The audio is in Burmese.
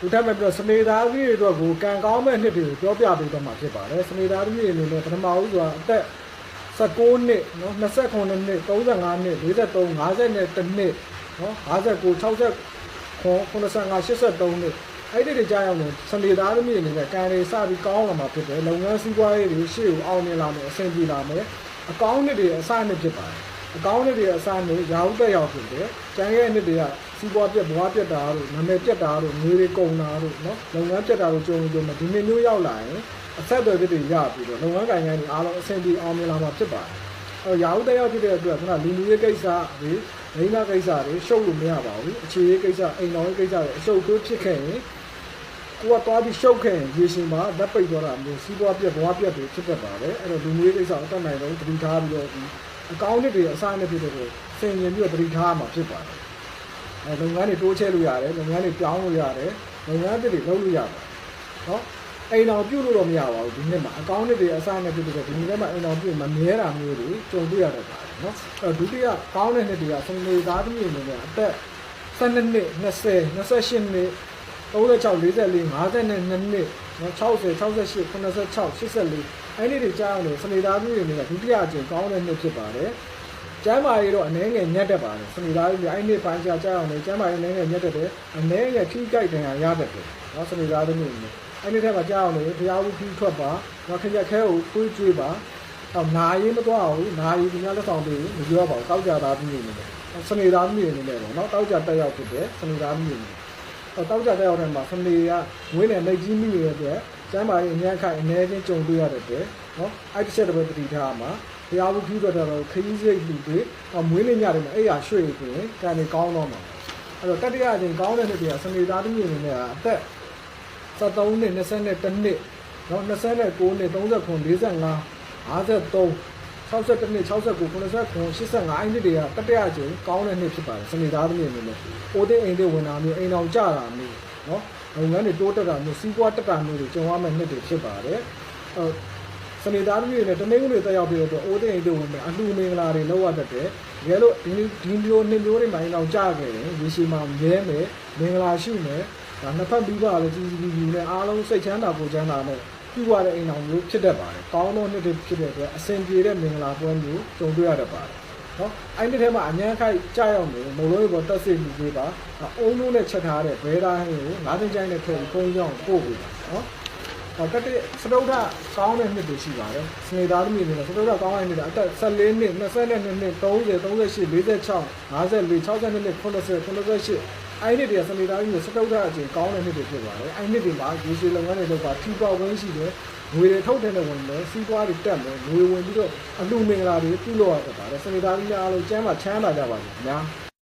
ဒီထက်မဲ့ပြီးတော့စနေသားကြီးတွေအတွက်ကိုကံကောင်းမဲ့နှစ်တွေကိုပြောပြပေးတော့မှာဖြစ်ပါတယ်စနေသားကြီးတွေအနေနဲ့ပထမဦးဆိုတာအသက်19နှစ်နော်29နှစ်35နှစ်43 50နဲ့တစ်နှစ်နော်59 60ခွန်85 83နှစ်အဲ့ဒီတွေကြာရောက်လို့စနေသားသမီးအနေနဲ့ကံတွေစပြီးကောင်းလာမှာဖြစ်တယ်လုပ်ငန်းစီးပွားရေးတွေရှေ့ကိုအောင်မြင်လာမယ်အဆင်ပြေလာမယ်အကောင်းနှစ်တွေအစနှစ်ဖြစ်ပါတယ် အကောင်းနှစ်တွေအစနှစ်ရာဟုတက်ရောက်ဖြစ်တယ်ကျန်တဲ့နှစ်တွေကစီးပွားပြက်ဘွားပြက်တာတို့နာမည်ပြက်တာတို့ငွေတွေကုန်တာတို့နော်လုပ်ငန်းပြက်တာတို့ကြုံကြုံမှာဒီနှစ်မျိုးရောက်လာရင်အဆက်အသွယ်တွေရပြီးတော့လုပ်ငန်းကိုင်ငန်းတွေအားလုံးအဆင်ပြေအောင်မြင်လာမှာဖြစ်ပါတယ်အဲရာဟုတက်ရောက်ဖြစ်တဲ့အတွက်ခုနလူလူရေးကိစ္စတွေဒိန်းနာကိစ္စတွေရှုပ်လို့မရပါဘူးအခြေရေးကိစ္စအိမ်တော်ရေးကိစ္စတွေအရှုပ်သွေးဖြစ်ခဲ့ရင်ကိုကသွားပြီးရှုပ်ခဲ့ရင်ရေရှင်မှာလက်ပိတ်သွားတာမျိုးစီးပွားပြက်ဘွားပြက်တွေဖြစ်တတ်ပါတယ်အဲ့တော့လူမျိုးရေးကိစ္စအတက်နိုင်တော့တတိထားပြီးတော့ဒီ အကောင့်တွေအစားနဲ့ဖြစ်တဲ့ကိုစင်ရင်ပြီးတော့တတိထားမှာဖြစ်ပါတယ်အဲလုပ်ငန်းတွေတိုးချဲ့လို့ရတယ်လုပ်ငန်းတွေပြောင်းလို့ရတယ်လုပ်ငန်းတွေလုပ်လို့ရတယ်နော်အိမ်တော်ပြုတ်လို့တော့မရပါဘူးဒီနှစ်မှာအကောင့်တွေအစားနဲ့ဖြစ်တဲ့ဒီနေ့ထဲမှာအိမ်တော်ပြုတ်မမြဲတာမျိုးတွေကြုံတွေ့ရတတ်ပါတယ်နော်အဲ့တော့ဒုတိယကောင်းတဲ့နှစ်တွေကစံနေသားသမီးအနေနဲ့အသက်12နှစ်20 28နှစ် 36 44 52နှစ်နော်60 68 86 84အဲ့ဒီတွေကြားအောင်လို့စနေသားမျိုးတွေနဲ့ဒုတိယအကျင့်ကောင်းတဲ့နှစ်ဖြစ်ပါတယ်ကျမ်းမာရေးတော့အနေငယ်ညက်တတ်ပါတယ်စနေသားမျိုးအဲ့ဒီပိုင်းကြားကြားအောင်လို့ကျမ်းမာရေးအနေငယ်ညက်တတ်တယ်အနေငယ်ထိကြိုက်တယ်ရတတ်တယ်နော်စနေသားမျိုးတွေအဲ့ဒီထက်မှာကြားအောင်လို့ဘုရားဝုခီးထွက်ပါနော်ခရက်ခဲကိုတွေးကြွေးပါအော်နာရေးမသွားဘူးနာရေးဒီများလက်ဆောင်ပေးမပြောပါဘူးတောက်ကြသားမျိုးတွေနဲ့စနေသားမျိုးတွေနဲ့ပေါ့နော်တောက်ကြတက်ရောက်ဖြစ်တယ်စနေသားမျိုးတွေ တောက်ကြတဲ့ရောက်တဲ့မှာဖမီကဝင်းနဲ့လက်ကြီးမိနေတဲ့အတွက်ကျမ်းမာရေးအများခိုင်အနေချင်းကြုံတွေ့ရတဲ့အတွက်နော်အဲ့ဒီချက်တစ်ပတ်တတိထားမှာဘုရားဝုခီးတော့တော့ခရီးစိတ်လူတွေမွေးနေ့ညတွေမှာအဲ့ရရွှေ့ဆိုရင်ကံနေကောင်းတော့မှာအဲ့တော့တတိယအချိန်ကောင်းတဲ့နှစ်တွေကစနေသားသမီးအနေနဲ့အသက်73နှစ်22နှစ်နော်29နှစ်39 45 53 61နှစ်69 89 85အဲ့ဒီတွေကတတိယအချိန်ကောင်းတဲ့နှစ်ဖြစ်ပါတယ်စနေသားသမီးအနေနဲ့အိုတဲ့အိမ်တွေဝင်တာမျိုးအိမ်အောင်ကြတာမျိုးနော်လုပ်ငန်းတွေတိုးတက်တာမျိုးစီးပွားတက်တာမျိုးတွေကြုံရမယ့်နှစ်တွေဖြစ်ပါတယ်အဲစနေသားသမီးတွေနဲ့တမင်းဦးတွေတက်ရောက်ပြီးတော့အိုတဲ့အိမ်တွေဝင်မယ်အလှမင်္ဂလာတွေလောက်ရတတ်တယ်တကယ်လို့ဒီဒီမျိုးနှစ်မျိုးတွေမှအိမ်အောင်ကြခဲ့တယ်ရေရှည်မှာမြဲမယ်မင်္ဂလာရှိမယ်ဒါနှစ်ဖက်ပြီးပါလေကြီးကြီးကြီးနဲ့အားလုံးစိတ်ချမ်းသာပူချမ်းသာနဲ့ ပြုရတဲ့အိမ်အောင်မျိုးဖြစ်တတ်ပါတယ်။ကောင်းသောနှစ်တွေဖြစ်တဲ့အတွက်အစဉ်ပြေတဲ့မင်္ဂလာပွဲမျိုးကြုံတွေ့ရတတ်ပါတယ်။နော်အဲ့ဒီထဲမှာအញ្ញမ်းခိုက်ကြောက်ရောက်နေမလို့ဘောတက်စိတ်လူကြီးပါအုံလုံးနဲ့ချက်ထားတဲ့ဘဲသားဟင်းကိုငါးသိန်းကျိုင်းနဲ့ထည့်ပြီးပုံကြောင်းပို့ပေးပါနော်။ဟော တက်တဲ့စတုဒ္ဓကောင်းတဲ့နှစ်တွေရှိပါတယ်။စနေသားသမီးတွေစတုဒ္ဓကောင်းတဲ့နှစ်အသက်14နှစ်22နှစ်30 38 46 54 62နှစ်80 88အဲ့ဒီတည်းကစနေသားကြီးကိုစတုဒ္ဓအချိန်ကောင်းတဲ့နှစ်တွေဖြစ်ပါတယ်အဲ့ဒီနှစ်တွေမှာရေရှည်လုပ်ငန်းတွေလုပ်ပါထီပေါဝင်းရှိတယ်ငွေတွေထုတ်တဲ့နဲ့ဝင်မယ်စီးပွားတွေတက်မယ်ငွေဝင်ပြီးတော့အလှမင်္ဂလာတွေပြုလုပ်ရတတ်ပါတယ်စနေသားကြီးများအားလုံးကျမ်းမှာချမ်းသာကြပါစေခင်ဗျာ